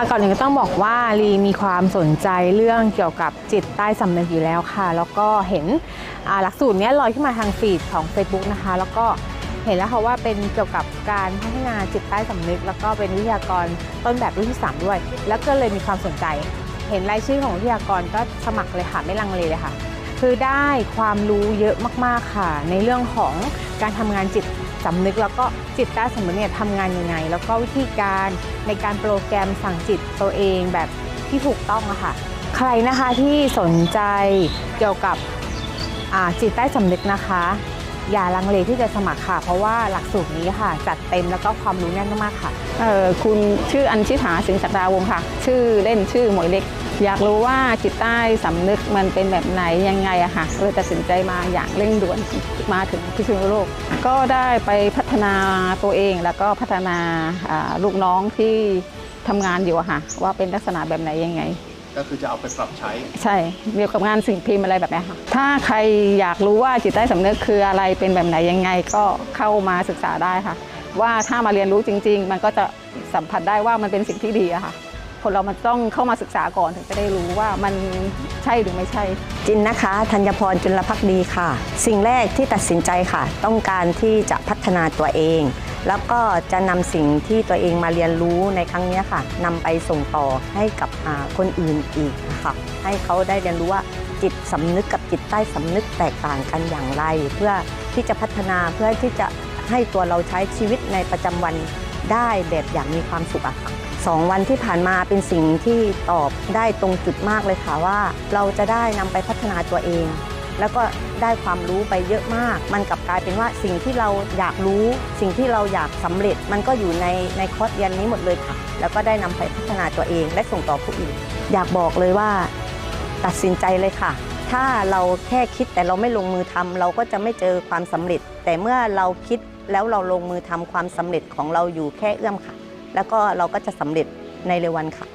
ก่อนอื่นก็ต้องบอกว่าลีมีความสนใจเรื่องเกี่ยวกับจิตใต้สำนึกอยู่แล้วค่ะ แล้วก็เห็นหลักสูตรนี้ลอยขึ้นมาทางฟีดของ Facebook นะคะ แล้วก็เห็นแล้วค่ะว่าเป็นเกี่ยวกับการพัฒนาจิตใต้สำนึก แล้วก็เป็นวิทยากรต้นแบบรุ่นที่สามด้วย แล้วก็เลยมีความสนใจ เห็นรายชื่อของวิทยากรก็สมัครเลยค่ะไม่ลังเลเลยค่ะ คือได้ความรู้เยอะมากๆค่ะ ในเรื่องของการทำงานจิต สำนึกแล้วก็จิตใต้สำนึกเนี่ยทำงานยังไง แล้วก็วิธีการในการโปรแกรมสั่งจิตตัวเองแบบที่ถูกต้องอะค่ะ ใครนะคะที่สนใจเกี่ยวกับจิตใต้สำนึกนะคะ อย่าลังเลที่จะสมัครค่ะ เพราะว่าหลักสูตรนี้ค่ะ จัดเต็มแล้วก็ความรู้แน่นมากๆค่ะออคุณชื่ออัญชิถาสิงห์ศักดาวงค่ะ ชื่อเล่นชื่อหมวยเล็ก อยากรู้ว่าจิตใต้สำนึกมันเป็นแบบไหนยังไงอะค่ะเลยตัดสินใจมาอย่างเร่งด่วนมาถึงพิษณุโลก ก็ได้ไปพัฒนาตัวเองแล้วก็พัฒนาอ่าลูกน้องที่ทำงานอยู่อะค่ะว่าเป็นลักษณะแบบไหนยังไง ก็คือจะเอาไปปรับใช้ ใช่เกี่ยวกับงานสิ่งพิมพ์อะไรแบบเนี้ยค่ะถ้าใครอยากรู้ว่าจิตใต้สำนึกคืออะไรเป็นแบบไหนยังไง ก็เข้ามาศึกษาได้ค่ะ ว่าถ้ามาเรียนรู้จริง ๆ มันก็จะสัมผัสได้ว่ามันเป็นสิ่งที่ดีอะค่ะ คนเรามันต้องเข้ามาศึกษาก่อนถึงจะได้รู้ว่ามันใช่หรือไม่ใช่ จินนะคะธัญพรจุลพักดีค่ะ สิ่งแรกที่ตัดสินใจค่ะ ต้องการที่จะพัฒนาตัวเอง แล้วก็จะนำสิ่งที่ตัวเองมาเรียนรู้ในครั้งนี้ค่ะนำไปส่งต่อให้กับคนอื่นอีกค่ะให้เขาได้เรียนรู้ว่าจิตสำนึกกับจิตใต้สำนึกแตกต่างกันอย่างไร เพื่อที่จะพัฒนาเพื่อที่จะให้ตัวเราใช้ชีวิตในประจำวันได้แบบอย่างมีความสุขอะค่ะ สองวันที่ผ่านมาเป็นสิ่งที่ตอบได้ตรงจุดมากเลยค่ะว่า เราจะได้นำไปพัฒนาตัวเอง แล้วก็ได้ความรู้ไปเยอะมาก มันกลับกลายเป็นว่าสิ่งที่เราอยากรู้ สิ่งที่เราอยากสำเร็จ มันก็อยู่ในในคอร์สเรียนนี้หมดเลยค่ะ แล้วก็ได้นำไปพัฒนาตัวเองและส่งต่อผู้อื่น อยากบอกเลยว่าตัดสินใจเลยค่ะ ถ้าเราแค่คิดแต่เราไม่ลงมือทำเราก็จะไม่เจอความสำเร็จ แต่เมื่อเราคิดแล้วเราลงมือทำความสำเร็จของเราอยู่แค่เอื้อมค่ะ แล้วก็เราก็จะสำเร็จในเร็ววันค่ะ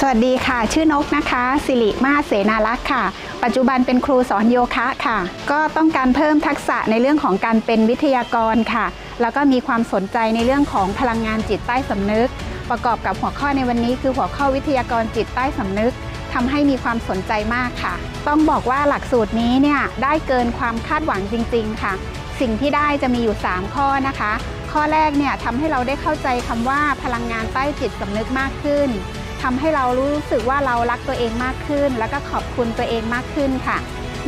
สวัสดีค่ะ ชื่อนกนะคะ สิริมาศเสนารักษ์ค่ะ ปัจจุบันเป็นครูสอนโยคะค่ะ ก็ต้องการเพิ่มทักษะในเรื่องของการเป็นวิทยากรค่ะ แล้วก็มีความสนใจในเรื่องของพลังงานจิตใต้สำนึก ประกอบกับหัวข้อในวันนี้ คือหัวข้อวิทยากรจิตใต้สำนึกทำให้มีความสนใจมากค่ะ ต้องบอกว่าหลักสูตรนี้เนี่ยได้เกินความคาดหวังจริง ๆ ค่ะ สิ่งที่ได้จะมีอยู่ 3 ข้อนะคะ ข้อแรกเนี่ยทำให้เราได้เข้าใจคำว่าพลังงานใต้จิตสำนึกมากขึ้นทำให้เรารู้สึกว่าเรารักตัวเองมากขึ้น แล้วก็ขอบคุณตัวเองมากขึ้นค่ะ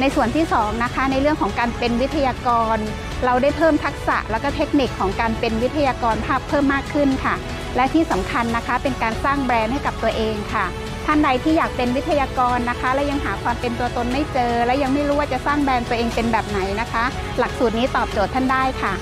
ในส่วนที่2นะคะในเรื่องของการเป็นวิทยากร เราได้เพิ่มทักษะแล้วก็เทคนิคของการเป็นวิทยากรภาพเพิ่มมากขึ้นค่ะ และที่สำคัญนะคะเป็นการสร้างแบรนด์ให้กับตัวเองค่ะท่านใดที่อยากเป็นวิทยากรนะคะ และยังหาความเป็นตัวตนไม่เจอ และยังไม่รู้ว่าจะสร้างแบรนด์ตัวเองเป็นแบบไหนนะคะ หลักสูตรนี้ตอบโจทย์ท่านได้ค่ะ